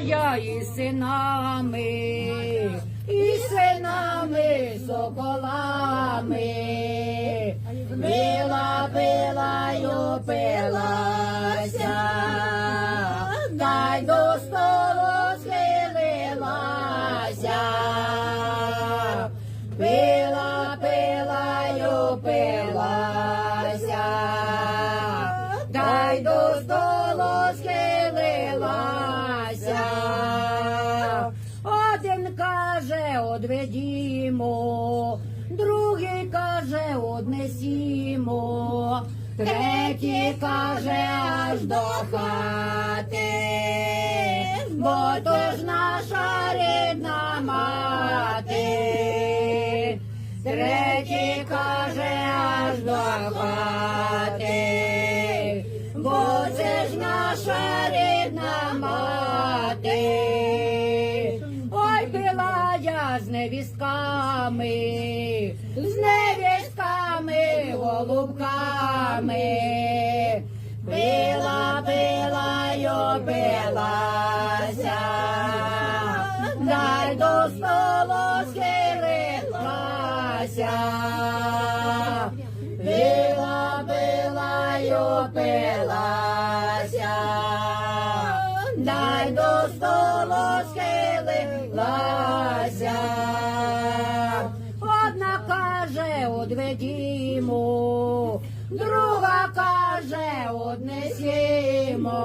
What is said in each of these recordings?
Я і синами, і синами соколами, била, била, й опилася, дай до столу схилилася, пила, пила, й опилася, одведімо, другий каже, однесімо, третій каже, аж до хати, бо то ж наша рідна мати. Третій каже, аж до хати, бо це ж наша рідна мати. З невістками, з невістками, голубками. Пила, пила, й опилася, дай до столу схилилася. Пила, пила, й дай до каже, одведімо, друга каже, однесімо,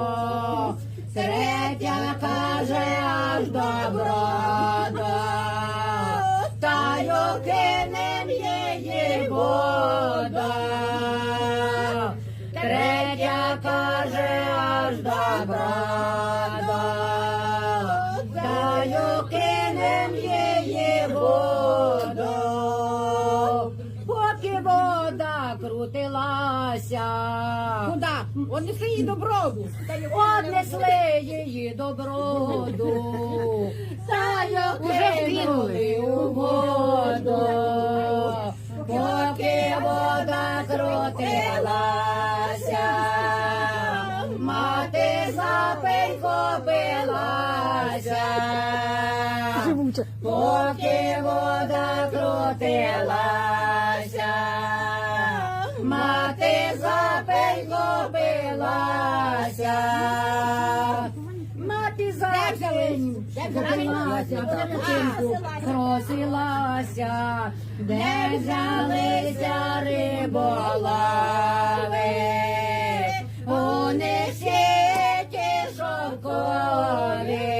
третя каже, аж до та окинем її вода. Третя каже, аж до крутилася. Куда? Однеси її до броду. Однесли її до броду, та й окинули у воду, поки вода крутилася, мати за пенько билася. Поки вода крутилася, пенько билася. Мати за пеньку крутилася, просилася, де взялися риболови.